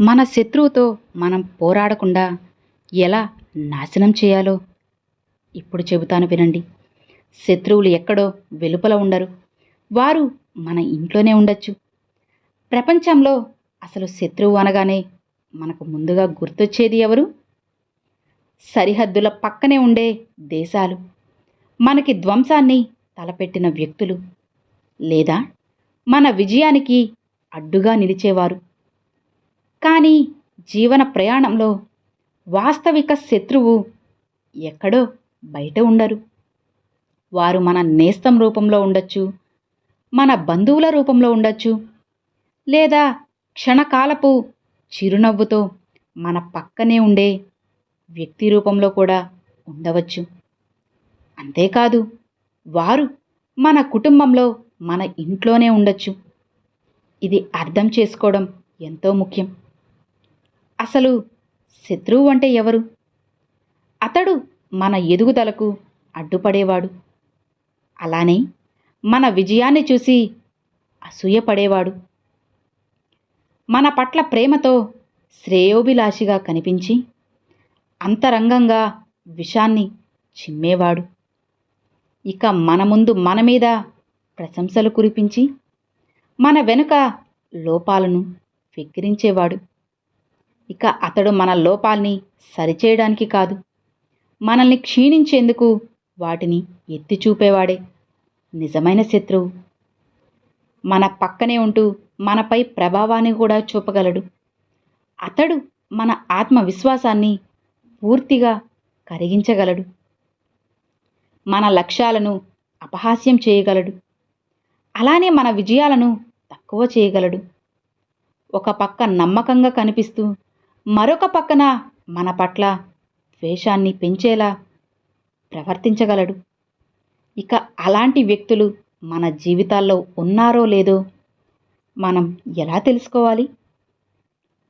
మన శత్రువుతో మనం పోరాడకుండా ఎలా నాశనం చేయాలో ఇప్పుడు చెబుతాను వినండి. శత్రువులు ఎక్కడో వెలుపల ఉండరు. వారు మన ఇంట్లోనే ఉండొచ్చు. ప్రపంచంలో అసలు శత్రువు అనగానే మనకు ముందుగా గుర్తొచ్చేది ఎవరు? సరిహద్దుల పక్కనే ఉండే దేశాలు. మనకి ధ్వంసాన్ని తలపెట్టిన వ్యక్తులు లేదా మన విజయానికి అడ్డుగా నిలిచేవారు. కానీ జీవన ప్రయాణంలో వాస్తవిక శత్రువు ఎక్కడో బయట ఉండరు. వారు మన నేస్తం రూపంలో ఉండొచ్చు మన బంధువుల రూపంలో ఉండొచ్చు లేదా క్షణకాలపు చిరునవ్వుతో మన పక్కనే ఉండే వ్యక్తి రూపంలో కూడా ఉండవచ్చు. అంతేకాదు వారు మన కుటుంబంలో మన ఇంట్లోనే ఉండొచ్చు. ఇది అర్థం చేసుకోవడం ఎంతో ముఖ్యం. అసలు శత్రువు అంటే ఎవరు? అతడు మన ఎదుగుదలకు అడ్డుపడేవాడు. అలానే మన విజయాన్ని చూసి అసూయపడేవాడు. మన పట్ల ప్రేమతో శ్రేయోభిలాషిగా కనిపించి అంతరంగంగా విషాన్ని చిమ్మేవాడు. ఇక మన ముందు మన మీద ప్రశంసలు కురిపించి మన వెనుక లోపాలను వెక్కిరించేవాడు. ఇక అతడు మన లోపాల్ని సరిచేయడానికి కాదు. మనల్ని క్షీణించేందుకు వాటిని ఎత్తి చూపేవాడే. నిజమైన శత్రువు. మన పక్కనే ఉంటూ మనపై ప్రభావాన్ని కూడా చూపగలడు. అతడు మన ఆత్మవిశ్వాసాన్ని పూర్తిగా కరిగించగలడు. మన లక్ష్యాలను అపహాస్యం చేయగలడు. అలానే మన విజయాలను తక్కువ చేయగలడు. ఒక పక్క నమ్మకంగా కనిపిస్తూ మరొక పక్కన మన పట్ల ద్వేషాన్ని పెంచేలా ప్రవర్తించగలడు. ఇక అలాంటి వ్యక్తులు మన జీవితాల్లో ఉన్నారో లేదో మనం ఎలా తెలుసుకోవాలి?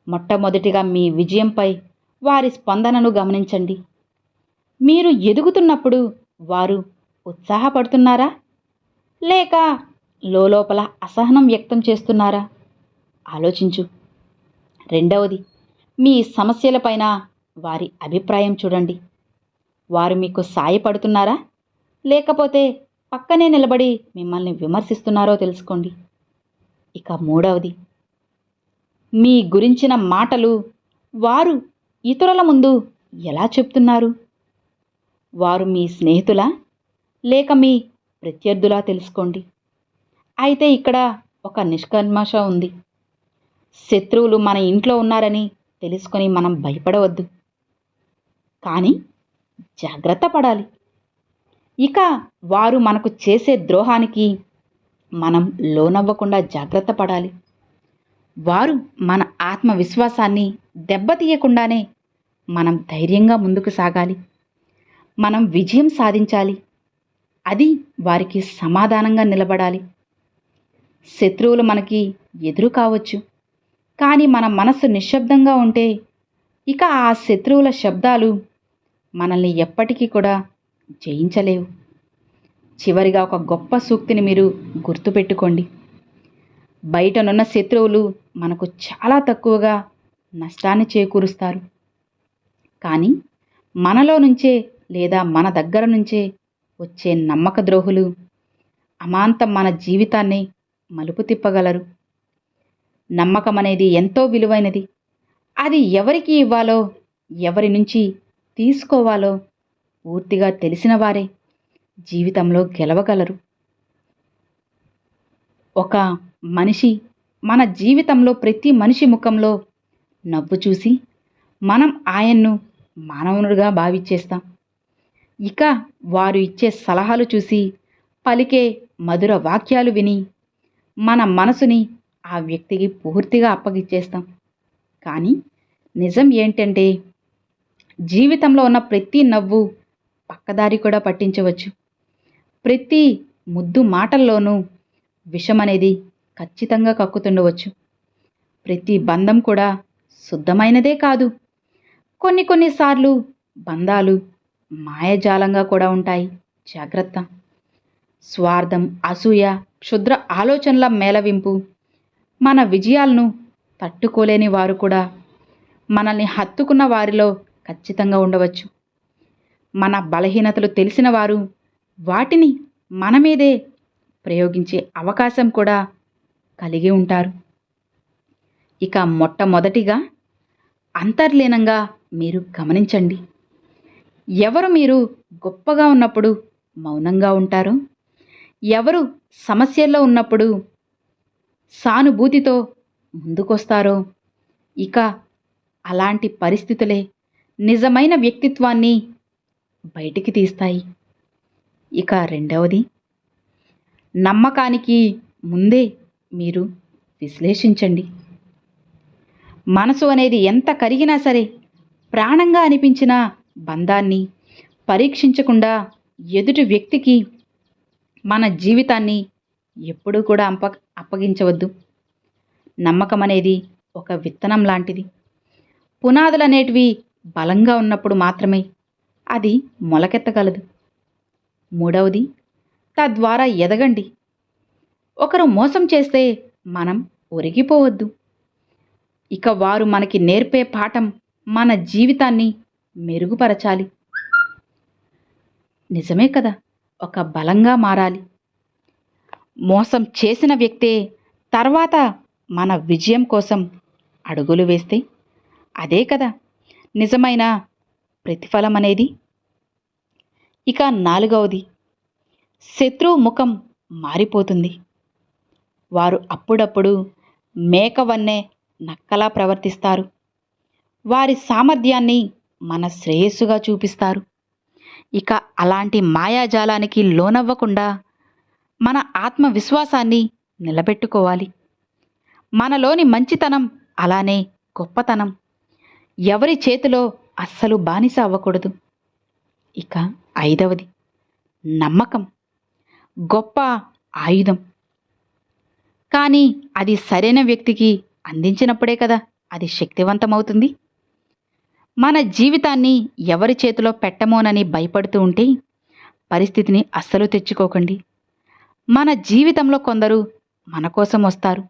మొట్టమొదటిగా మీ విజయంపై వారి స్పందనను గమనించండి. మీరు ఎదుగుతున్నప్పుడు వారు ఉత్సాహపడుతున్నారా? లేక లోపల అసహనం వ్యక్తం చేస్తున్నారా? ఆలోచించు. రెండవది మీ సమస్యలపైన వారి అభిప్రాయం చూడండి. వారు మీకు సాయపడుతున్నారా? లేకపోతే పక్కనే నిలబడి మిమ్మల్ని విమర్శిస్తున్నారో తెలుసుకోండి. ఇక మూడవది మీ గురించిన మాటలు వారు ఇతరుల ముందు ఎలా చెప్తున్నారు? వారు మీ స్నేహితులా? లేక మీ ప్రత్యర్థులా తెలుసుకోండి. అయితే ఇక్కడ ఒక నిష్కర్మష ఉంది. శత్రువులు మన ఇంట్లో ఉన్నారని తెలుసుకొని మనం భయపడవద్దు. కానీ జాగ్రత్త పడాలి. ఇక వారు మనకు చేసే ద్రోహానికి మనం లోనవ్వకుండా జాగ్రత్త పడాలి. వారు మన ఆత్మవిశ్వాసాన్ని దెబ్బతీయకుండానే మనం ధైర్యంగా ముందుకు సాగాలి. మనం విజయం సాధించాలి. అది వారికి సమాధానంగా నిలబడాలి. శత్రువులు మనకి ఎదురు కావచ్చు. కానీ మన మనసు నిశ్శబ్దంగా ఉంటే ఇక ఆ శత్రువుల శబ్దాలు మనల్ని ఎప్పటికీ కూడా జయించలేవు. చివరిగా ఒక గొప్ప సూక్తిని మీరు గుర్తుపెట్టుకోండి. బయటనున్న శత్రువులు మనకు చాలా తక్కువగా నష్టాన్ని చేకూరుస్తారు. కానీ మనలో నుంచే లేదా మన దగ్గర నుంచే వచ్చే నమ్మక ద్రోహులు అమాంతం మన జీవితాన్ని మలుపు తిప్పగలరు. నమ్మకం అనేది ఎంతో విలువైనది. అది ఎవరికి ఇవ్వాలో ఎవరి నుంచి తీసుకోవాలో పూర్తిగా తెలిసిన వారే జీవితంలో గెలవగలరు. ఒక మనిషి మన జీవితంలో ప్రతి మనిషి ముఖంలో నవ్వు చూసి మనం ఆయన్ను మానవునుడిగా భావించేస్తాం. ఇక వారు ఇచ్చే సలహాలు చూసి పలికే మధుర వాక్యాలు విని మన మనసుని ఆ వ్యక్తికి పూర్తిగా అప్పగిచ్చేస్తాం. కానీ నిజం ఏంటంటే జీవితంలో ఉన్న ప్రతి నవ్వు పక్కదారి కూడా పట్టించవచ్చు. ప్రతి ముద్దు మాటల్లోనూ విషం అనేది ఖచ్చితంగా కక్కుతుండవచ్చు. ప్రతి బంధం కూడా శుద్ధమైనదే కాదు. కొన్ని కొన్నిసార్లు బంధాలు మాయజాలంగా కూడా ఉంటాయి. జాగ్రత్త. స్వార్థం అసూయ క్షుద్ర ఆలోచనల మేళవింపు మన విజయాలను తట్టుకోలేని వారు కూడా మనల్ని హత్తుకున్న వారిలో ఖచ్చితంగా ఉండవచ్చు. మన బలహీనతలు తెలిసిన వారు వాటిని మన మీదే ప్రయోగించే అవకాశం కూడా కలిగి ఉంటారు. ఇక మొట్టమొదటిగా అంతర్లీనంగా మీరు గమనించండి. ఎవరు మీరు గొప్పగా ఉన్నప్పుడు మౌనంగా ఉంటారు? ఎవరు సమస్యల్లో ఉన్నప్పుడు సానుభూతితో ముందుకొస్తారో. ఇక అలాంటి పరిస్థితులే నిజమైన వ్యక్తిత్వాన్ని బయటికి తీస్తాయి. ఇక రెండవది నమ్మకానికి ముందే మీరు విశ్లేషించండి. మనసు అనేది ఎంత కరిగినా సరే ప్రాణంగా అనిపించిన బంధాన్ని పరీక్షించకుండా ఎదుటి వ్యక్తికి మన జీవితాన్ని ఎప్పుడూ కూడా అంప అప్పగించవద్దు. నమ్మకం అనేది ఒక విత్తనం లాంటిది. పునాదులు అనేటివి బలంగా ఉన్నప్పుడు మాత్రమే అది మొలకెత్తగలదు. మూడవది తద్వారా ఎదగండి. ఒకరు మోసం చేస్తే మనం ఒరిగిపోవద్దు. ఇక వారు మనకి నేర్పే పాఠం మన జీవితాన్ని మెరుగుపరచాలి. నిజమే కదా ఒక బలంగా మారాలి. మోసం చేసిన వ్యక్తే తర్వాత మన విజయం కోసం అడుగులు వేస్తే? అదే కదా! నిజమైన ప్రతిఫలం అనేది? ఇక నాలుగవది. శత్రువు ముఖం మారిపోతుంది. వారు అప్పుడప్పుడు మేకవన్నే నక్కలా ప్రవర్తిస్తారు. వారి సామర్థ్యాన్ని మన శ్రేయస్సుగా చూపిస్తారు. ఇక అలాంటి మాయాజాలానికి లోనవ్వకుండా మన ఆత్మవిశ్వాసాన్ని నిలబెట్టుకోవాలి. మనలోని మంచితనం అలానే గొప్పతనం. ఎవరి చేతిలో అస్సలు బానిస అవ్వకూడదు. ఇక ఐదవది నమ్మకం. గొప్ప ఆయుధం. కానీ అది సరైన వ్యక్తికి అందించినప్పుడే కదా అది శక్తివంతమవుతుంది. మన జీవితాన్ని ఎవరి చేతిలో పెట్టమోనని భయపడుతూ ఉంటే పరిస్థితిని అస్సలు తెచ్చుకోకండి. మన జీవితంలో కొందరు మన కోసం వస్తారు.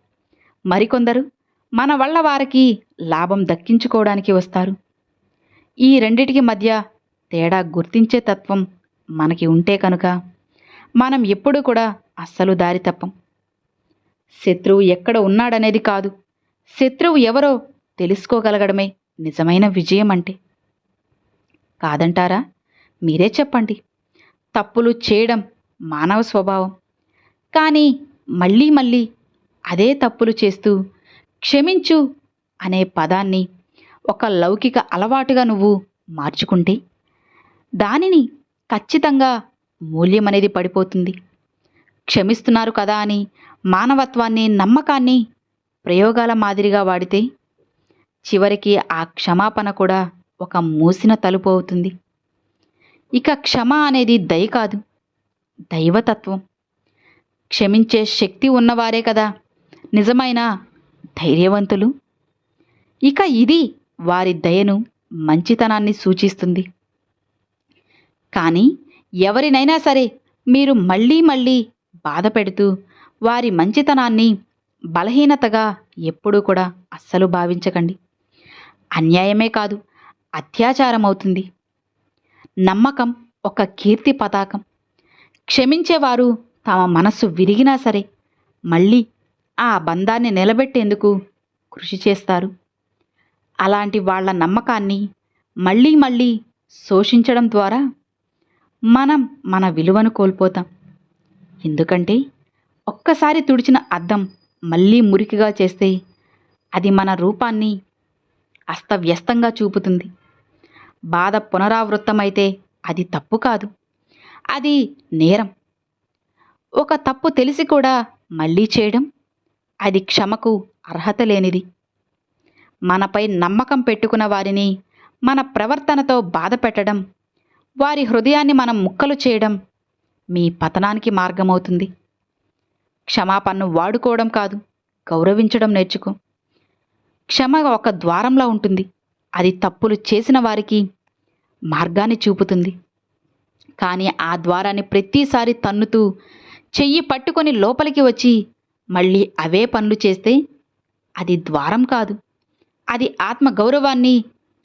మరికొందరు మన వల్ల వారికి లాభం దక్కించుకోవడానికి వస్తారు. ఈ రెండిటికి మధ్య తేడా గుర్తించే తత్వం మనకి ఉంటే కనుక మనం ఎప్పుడూ కూడా అస్సలు దారి తప్పం. శత్రువు ఎక్కడ ఉన్నాడనేది కాదు శత్రువు ఎవరో తెలుసుకోగలగడమే నిజమైన విజయం అంటే. కాదంటారా? మీరే చెప్పండి. తప్పులు చేయడం మానవ స్వభావం. కానీ మళ్ళీ మళ్ళీ అదే తప్పులు చేస్తూ క్షమించు అనే పదాన్ని ఒక లౌకిక అలవాటుగా నువ్వు మార్చుకుంటే దానిని ఖచ్చితంగా మూల్యం అనేది పడిపోతుంది. క్షమిస్తున్నారు కదా అని మానవత్వాన్ని నమ్మకాన్ని ప్రయోగాల మాదిరిగా వాడితే చివరికి ఆ క్షమాపణ కూడా ఒక మూసిన తలుపు అవుతుంది. ఇక క్షమ అనేది దయ కాదు దైవతత్వం. క్షమించే శక్తి ఉన్నవారే కదా. నిజమైన ధైర్యవంతులు. ఇక ఇది వారి దయను మంచితనాన్ని సూచిస్తుంది. కానీ ఎవరినైనా సరే మీరు మళ్ళీ మళ్ళీ బాధ పెడుతూ వారి మంచితనాన్ని బలహీనతగా ఎప్పుడూ కూడా అస్సలు భావించకండి. అన్యాయమే కాదు అత్యాచారం అవుతుంది నమ్మకం ఒక కీర్తి పతాకం. క్షమించేవారు తమ మనస్సు విరిగినా సరే మళ్ళీ ఆ బంధాన్ని నిలబెట్టేందుకు కృషి చేస్తారు. అలాంటి వాళ్ళ నమ్మకాన్ని మళ్ళీ మళ్ళీ శోషించడం ద్వారా మనం మన విలువను కోల్పోతాం. ఎందుకంటే ఒక్కసారి తుడిచిన అద్దం మళ్ళీ మురికిగా చేస్తే అది మన రూపాన్ని అస్తవ్యస్తంగా చూపుతుంది. బాధ పునరావృత్తమైతే అది తప్పు కాదు. అది నేరం. ఒక తప్పు తెలిసి కూడా మళ్ళీ చేయడం అది క్షమకు అర్హత లేనిది. మనపై నమ్మకం పెట్టుకున్న వారిని మన ప్రవర్తనతో బాధ పెట్టడం వారి హృదయాన్ని మనం ముక్కలు చేయడం మీ పతనానికి మార్గమవుతుంది. క్షమాపణను వాడుకోవడం కాదు గౌరవించడం నేర్చుకో. క్షమ ఒక ద్వారంలా ఉంటుంది. అది తప్పులు చేసిన వారికి మార్గాన్ని చూపుతుంది. కానీ ఆ ద్వారాన్ని ప్రతిసారి తన్నుతూ చెయ్యి పట్టుకొని లోపలికి వచ్చి మళ్ళీ అవే పనులు చేస్తే అది ద్వారం కాదు. అది ఆత్మ గౌరవాన్ని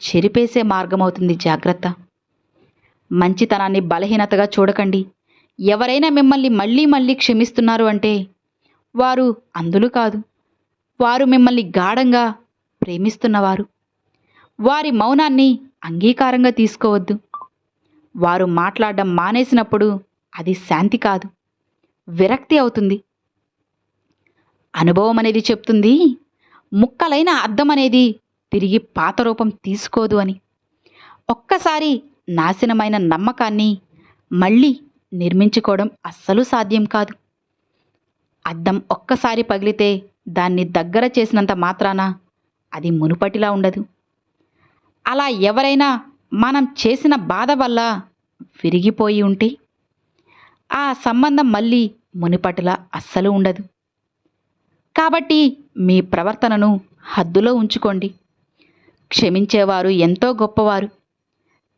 చెరిపేసే మార్గమవుతుంది జాగ్రత్త. మంచితనాన్ని బలహీనతగా చూడకండి. ఎవరైనా మిమ్మల్ని మళ్ళీ మళ్ళీ క్షమిస్తున్నారు అంటే వారు అందులు కాదు. వారు మిమ్మల్ని గాఢంగా ప్రేమిస్తున్నవారు. వారి మౌనాన్ని అంగీకారంగా తీసుకోవద్దు. వారు మాట్లాడడం మానేసినప్పుడు అది శాంతి కాదు. విరక్తి అవుతుంది. అనుభవం అనేది చెప్తుంది. ముక్కలైన అద్దం అనేది తిరిగి పాత రూపం తీసుకోదు అని. ఒక్కసారి నాశనమైన నమ్మకాన్ని మళ్ళీ నిర్మించుకోవడం అస్సలు సాధ్యం కాదు. అద్దం ఒక్కసారి పగిలితే దాన్ని దగ్గర చేసినంత మాత్రాన అది మునుపటిలా ఉండదు. అలా ఎవరైనా మనం చేసిన బాధ వల్ల విరిగిపోయి ఉంటే ఆ సంబంధం మళ్ళీ మునిపటిలా అస్సలు ఉండదు. కాబట్టి మీ ప్రవర్తనను హద్దులో ఉంచుకోండి. క్షమించేవారు ఎంతో గొప్పవారు.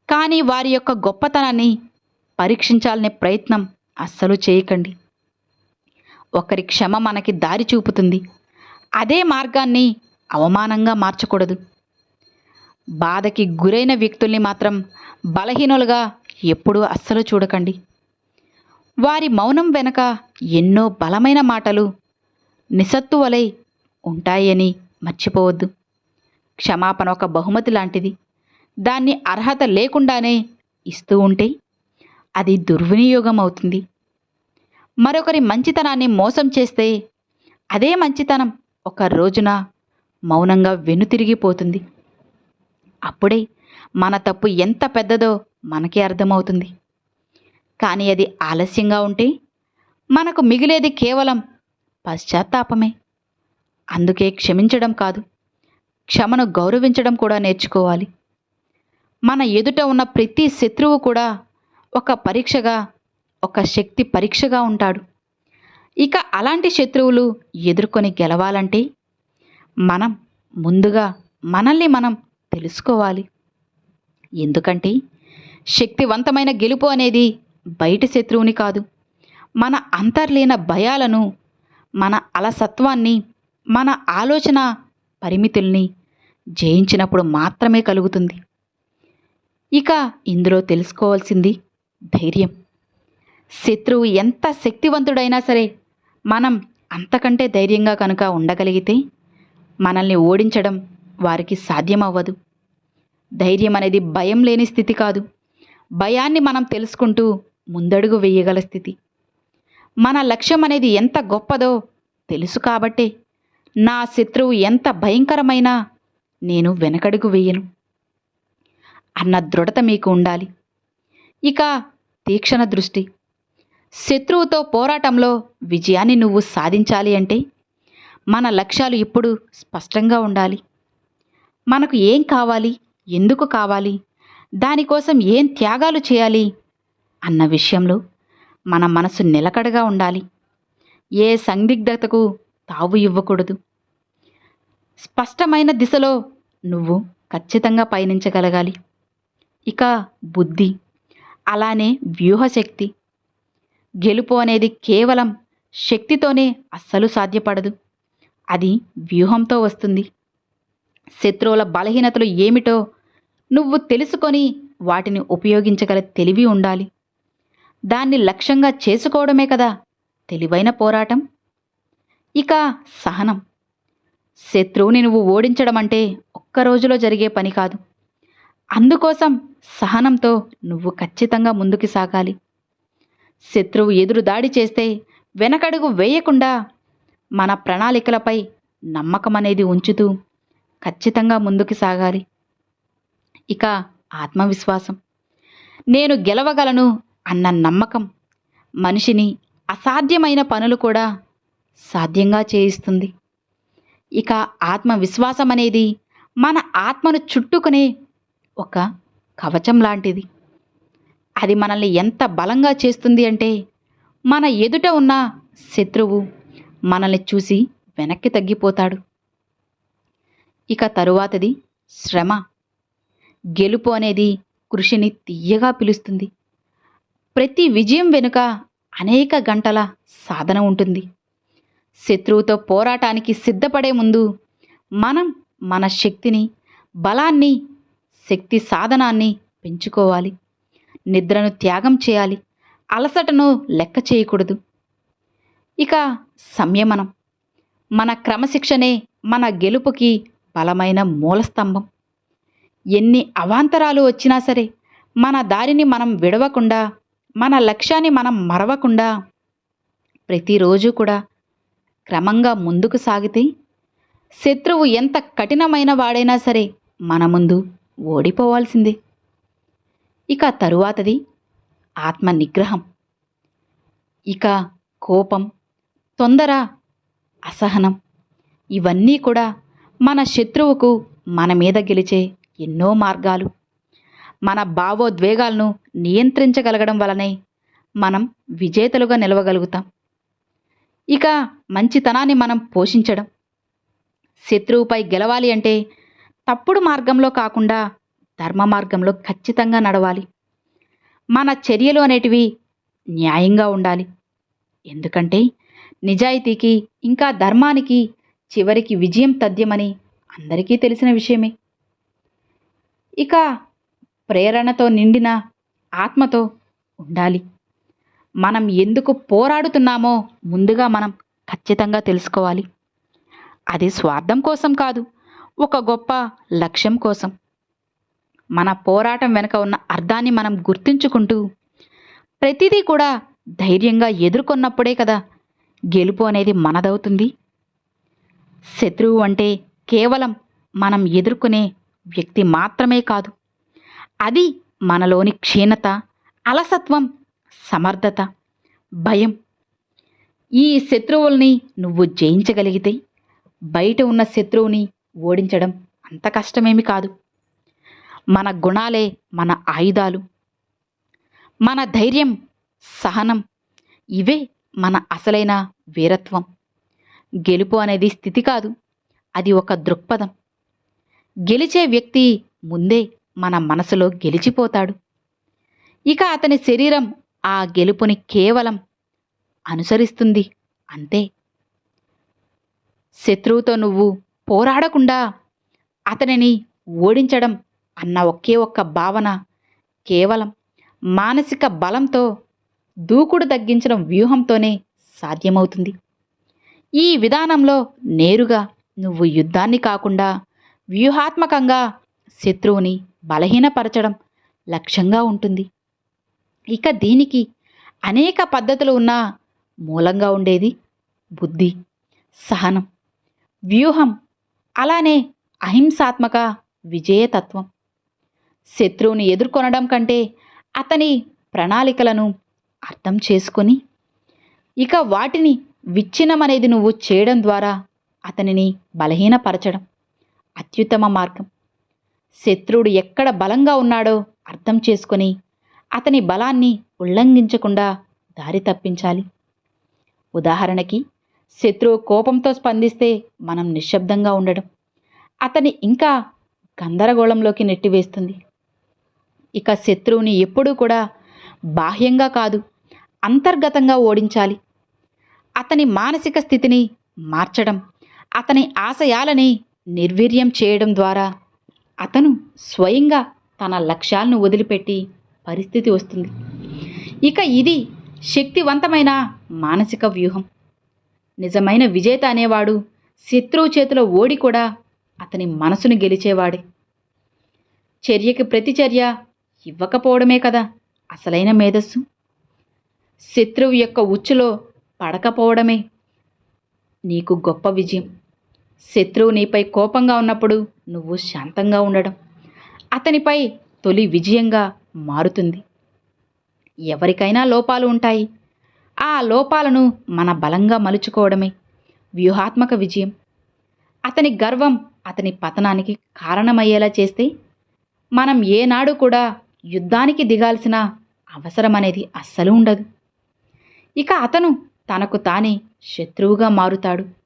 కానీ వారి యొక్క గొప్పతనాన్ని పరీక్షించాలనే ప్రయత్నం అస్సలు చేయకండి. ఒకరి క్షమ మనకి దారి చూపుతుంది. అదే మార్గాన్ని అవమానంగా మార్చకూడదు. బాధకి గురైన వ్యక్తుల్ని మాత్రం బలహీనులుగా ఎప్పుడూ అస్సలు చూడకండి. వారి మౌనం వెనక ఎన్నో బలమైన మాటలు నిసత్తువలై ఉంటాయని మర్చిపోవద్దు. క్షమాపణ ఒక బహుమతి లాంటిది. దాన్ని అర్హత లేకుండానే ఇస్తూ ఉంటే అది దుర్వినియోగం అవుతుంది మరొకరి మంచితనాన్ని మోసం చేస్తే అదే మంచితనం ఒక రోజున మౌనంగా వెనుతిరిగిపోతుంది. అప్పుడే మన తప్పు ఎంత పెద్దదో మనకే అర్థమవుతుంది. కానీ అది ఆలస్యంగా ఉంటే మనకు మిగిలేది కేవలం పశ్చాత్తాపమే. అందుకే క్షమించడం కాదు క్షమను గౌరవించడం కూడా నేర్చుకోవాలి. మన ఎదుట ఉన్న ప్రతి శత్రువు కూడా ఒక పరీక్షగా ఒక శక్తి పరీక్షగా ఉంటాడు. ఇక అలాంటి శత్రువులు ఎదుర్కొని గెలవాలంటే మనం ముందుగా మనల్ని మనం తెలుసుకోవాలి. ఎందుకంటే శక్తివంతమైన గెలుపు అనేది బయటి శత్రువుని కాదు. మన అంతర్లీన భయాలను మన అలసత్వాన్ని మన ఆలోచన పరిమితుల్ని జయించినప్పుడు మాత్రమే కలుగుతుంది. ఇక ఇందులో తెలుసుకోవాల్సింది ధైర్యం. శత్రువు ఎంత శక్తివంతుడైనా సరే మనం అంతకంటే ధైర్యంగా కనుక ఉండగలిగితే మనల్ని ఓడించడం వారికి సాధ్యమవ్వదు. ధైర్యం అనేది భయం లేని స్థితి కాదు. భయాన్ని మనం తెలుసుకుంటూ ముందడుగు వేయగల స్థితి. మన లక్ష్యం అనేది ఎంత గొప్పదో తెలుసు కాబట్టే నా శత్రువు ఎంత భయంకరమైనా నేను వెనకడుగు వేయను. అన్న దృఢత మీకు ఉండాలి. ఇక తీక్షణ దృష్టి. శత్రువుతో పోరాటంలో విజయాన్ని నువ్వు సాధించాలి అంటే మన లక్ష్యాలు ఇప్పుడు స్పష్టంగా ఉండాలి. మనకు ఏం కావాలి? ఎందుకు కావాలి? దానికోసం ఏం త్యాగాలు చేయాలి? అన్న విషయంలో మన మనసు నిలకడగా ఉండాలి. ఏ సందిగ్ధతకు తావు ఇవ్వకూడదు. స్పష్టమైన దిశలో నువ్వు ఖచ్చితంగా పయనించగలగాలి. ఇక బుద్ధి అలానే వ్యూహశక్తి. గెలుపు అనేది కేవలం శక్తితోనే అస్సలు సాధ్యపడదు. అది వ్యూహంతో వస్తుంది. శత్రువుల బలహీనతలు ఏమిటో నువ్వు తెలుసుకొని వాటిని ఉపయోగించగల తెలివి ఉండాలి. దాన్ని లక్ష్యంగా చేసుకోవడమే కదా. తెలివైన పోరాటం? ఇక సహనం. శత్రువుని నువ్వు ఓడించడం అంటే ఒక్క రోజులో జరిగే పని కాదు. అందుకోసం సహనంతో నువ్వు ఖచ్చితంగా ముందుకు సాగాలి. శత్రువు ఎదురు దాడి చేస్తే వెనకడుగు వేయకుండా మన ప్రణాళికలపై నమ్మకం అనేది ఉంచుతూ ఖచ్చితంగా ముందుకు సాగాలి. ఇక ఆత్మవిశ్వాసం. నేను గెలవగలను అన్న నమ్మకం మనిషిని అసాధ్యమైన పనులు కూడా సాధ్యంగా చేయిస్తుంది. ఇక ఆత్మవిశ్వాసం అనేది మన ఆత్మను చుట్టుకునే ఒక కవచం లాంటిది. అది మనల్ని ఎంత బలంగా చేస్తుంది అంటే మన ఎదుట ఉన్న శత్రువు మనల్ని చూసి వెనక్కి తగ్గిపోతాడు. ఇక తరువాతది శ్రమ. గెలుపు అనేది కృషిని తీయగా పిలుస్తుంది. ప్రతి విజయం వెనుక అనేక గంటల సాధన ఉంటుంది. శత్రువుతో పోరాటానికి సిద్ధపడే ముందు మనం మన శక్తిని బలాన్ని శక్తి సాధనాన్ని పెంచుకోవాలి. నిద్రను త్యాగం చేయాలి. అలసటను లెక్క చేయకూడదు. ఇక సంయమనం. మన క్రమశిక్షణే మన గెలుపుకి బలమైన మూలస్తంభం ఎన్ని అవాంతరాలు వచ్చినా సరే మన దారిని మనం విడవకుండా మన లక్ష్యాన్ని మనం మరవకుండా ప్రతిరోజు కూడా క్రమంగా ముందుకు సాగితే శత్రువు ఎంత కఠినమైన వాడైనా సరే మన ముందు ఓడిపోవాల్సిందే. ఇక తరువాతది ఆత్మ నిగ్రహం ఇక కోపం తొందర అసహనం ఇవన్నీ కూడా మన శత్రువుకు మన మీద గెలిచే ఎన్నో మార్గాలు. మన భావోద్వేగాలను నియంత్రించగలగడం వలనే మనం విజేతలుగా నిలవగలుగుతాం. ఇక మంచితనాన్ని మనం పోషించడం. శత్రువుపై గెలవాలి అంటే తప్పుడు మార్గంలో కాకుండా ధర్మ మార్గంలో ఖచ్చితంగా నడవాలి. మన చర్యలు అనేటివి న్యాయంగా ఉండాలి. ఎందుకంటే నిజాయితీకి ఇంకా ధర్మానికి చివరికి విజయం తథ్యమని అందరికీ తెలిసిన విషయమే. ఇక ప్రేరణతో నిండిన ఆత్మతో ఉండాలి. మనం ఎందుకు పోరాడుతున్నామో ముందుగా మనం ఖచ్చితంగా తెలుసుకోవాలి. అది స్వార్థం కోసం కాదు ఒక గొప్ప లక్ష్యం కోసం. మన పోరాటం వెనుక ఉన్న అర్థాన్ని మనం గుర్తుంచుకుంటూ ప్రతిదీ కూడా ధైర్యంగా ఎదుర్కొన్నప్పుడే కదా గెలుపు అనేది మనదవుతుంది. శత్రువు అంటే కేవలం మనం ఎదుర్కొనే వ్యక్తి మాత్రమే కాదు అది మనలోని క్షీణత అలసత్వం సమర్థత భయం. ఈ శత్రువుల్ని నువ్వు జయించగలిగితే బయట ఉన్న శత్రువుని ఓడించడం అంత కష్టమేమి కాదు. మన గుణాలే మన ఆయుధాలు. మన ధైర్యం సహనం ఇవే మన అసలైన వీరత్వం. గెలుపు అనేది స్థితి కాదు అది ఒక దృక్పథం. గెలిచే వ్యక్తి ముందే మన మనసులో గెలిచిపోతాడు. ఇక అతని శరీరం ఆ గెలుపుని కేవలం అనుసరిస్తుంది అంతే. శత్రువుతో నువ్వు పోరాడకుండా అతనిని ఓడించడం అన్న ఒకే ఒక్క భావన కేవలం మానసిక బలంతో దూకుడు తగ్గించడం వ్యూహంతోనే సాధ్యమవుతుంది. ఈ విధానంలో నేరుగా నువ్వు యుద్ధాన్ని కాకుండా వ్యూహాత్మకంగా శత్రువుని బలహీనపరచడం లక్ష్యంగా ఉంటుంది. ఇక దీనికి అనేక పద్ధతులు ఉన్నా మూలంగా ఉండేది బుద్ధి సహనం వ్యూహం అలానే అహింసాత్మక విజయతత్వం. శత్రువుని ఎదుర్కొనడం కంటే అతని ప్రణాళికలను అర్థం చేసుకొని ఇక వాటిని విచ్ఛిన్నమనేది నువ్వు చేయడం ద్వారా అతనిని బలహీనపరచడం అత్యుత్తమ మార్గం. శత్రువుడు ఎక్కడ బలంగా ఉన్నాడో అర్థం చేసుకొని అతని బలాన్ని ఉల్లంఘించకుండా దారి తప్పించాలి. ఉదాహరణకి శత్రువు కోపంతో స్పందిస్తే మనం నిశ్శబ్దంగా ఉండడం. అతని ఇంకా గందరగోళంలోకి నెట్టివేస్తుంది. ఇక శత్రువుని ఎప్పుడూ కూడా బాహ్యంగా కాదు అంతర్గతంగా ఓడించాలి. అతని మానసిక స్థితిని మార్చడం అతని ఆశయాలని నిర్వీర్యం చేయడం ద్వారా అతను స్వయంగా తన లక్ష్యాలను వదిలిపెట్టి పరిస్థితి వస్తుంది. ఇక ఇది శక్తివంతమైన మానసిక వ్యూహం. నిజమైన విజేత అనేవాడు శత్రువు చేతిలో ఓడి కూడా అతని మనసును గెలిచేవాడే. చర్యకి ప్రతిచర్య ఇవ్వకపోవడమే కదా అసలైన మేధస్సు. శత్రువు యొక్క ఉచ్చులో పడకపోవడమే నీకు గొప్ప విజయం. శత్రువు నీపై కోపంగా ఉన్నప్పుడు నువ్వు శాంతంగా ఉండడం అతనిపై తొలి విజయంగా మారుతుంది. ఎవరికైనా లోపాలు ఉంటాయి. ఆ లోపాలను మన బలంగా మలుచుకోవడమే వ్యూహాత్మక విజయం. అతని గర్వం అతని పతనానికి కారణమయ్యేలా చేస్తే మనం ఏనాడు కూడా యుద్ధానికి దిగాల్సిన అవసరం అనేది అస్సలు ఉండదు. ఇక అతను తనకు తానే శత్రువుగా మారుతాడు.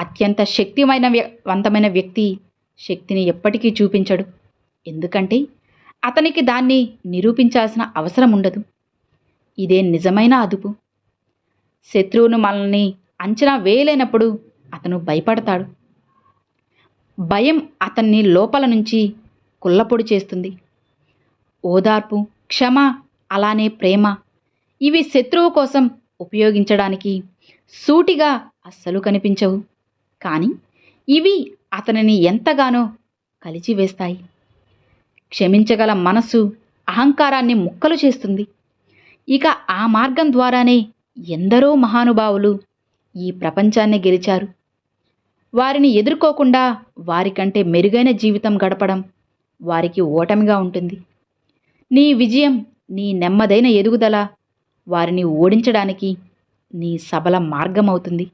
అత్యంత శక్తిమైన వంతమైన వ్యక్తి శక్తిని ఎప్పటికీ చూపించడు. ఎందుకంటే అతనికి దాన్ని నిరూపించాల్సిన అవసరం ఉండదు. ఇదే నిజమైన అదుపు. శత్రువును మనల్ని అంచనా వేయలేనప్పుడు అతను భయపడతాడు. భయం అతన్ని లోపల నుంచి కుల్లపొడి చేస్తుంది. ఓదార్పు క్షమ అలానే ప్రేమ ఇవి శత్రువు కోసం ఉపయోగించడానికి సూటిగా అస్సలు కనిపించవు. కానీ ఇవి అతనిని ఎంతగానో కలిచివేస్తాయి. క్షమించగల మనసు అహంకారాన్ని ముక్కలు చేస్తుంది. ఇక ఆ మార్గం ద్వారానే ఎందరో మహానుభావులు ఈ ప్రపంచాన్ని గెలిచారు. వారిని ఎదుర్కోకుండా వారికంటే మెరుగైన జీవితం గడపడం వారికి ఓటమిగా ఉంటుంది. నీ విజయం నీ నెమ్మదైన ఎదుగుదల వారిని ఓడించడానికి నీ సబల మార్గమవుతుంది.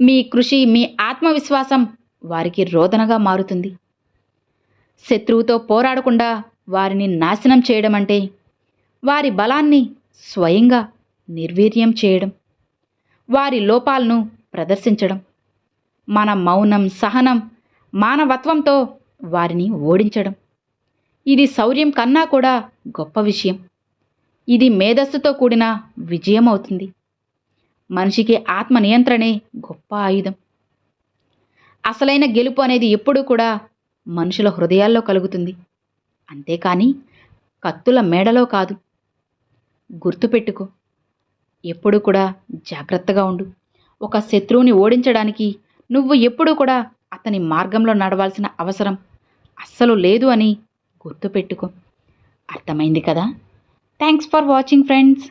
మీ కృషి మీ ఆత్మవిశ్వాసం వారికి రోదనగా మారుతుంది. శత్రువుతో పోరాడకుండా వారిని నాశనం చేయడం అంటే వారి బలాన్ని స్వయంగా నిర్వీర్యం చేయడం వారి లోపాలను ప్రదర్శించడం మన మౌనం సహనం మానవత్వంతో వారిని ఓడించడం. ఇది శౌర్యం కన్నా కూడా గొప్ప విషయం. ఇది మేధస్సుతో కూడిన విజయం అవుతుంది మనిషికి ఆత్మ నియంత్రణే గొప్ప ఆయుధం. అసలైన గెలుపు అనేది ఎప్పుడూ కూడా మనుషుల హృదయాల్లో కలుగుతుంది. అంతేకాని కత్తుల మేడలో కాదు. గుర్తుపెట్టుకో ఎప్పుడు కూడా జాగ్రత్తగా ఉండు. ఒక శత్రువుని ఓడించడానికి నువ్వు ఎప్పుడూ కూడా అతని మార్గంలో నడవాల్సిన అవసరం అస్సలు లేదు అని గుర్తుపెట్టుకో. అర్థమైంది కదా? Thanks for watching friends.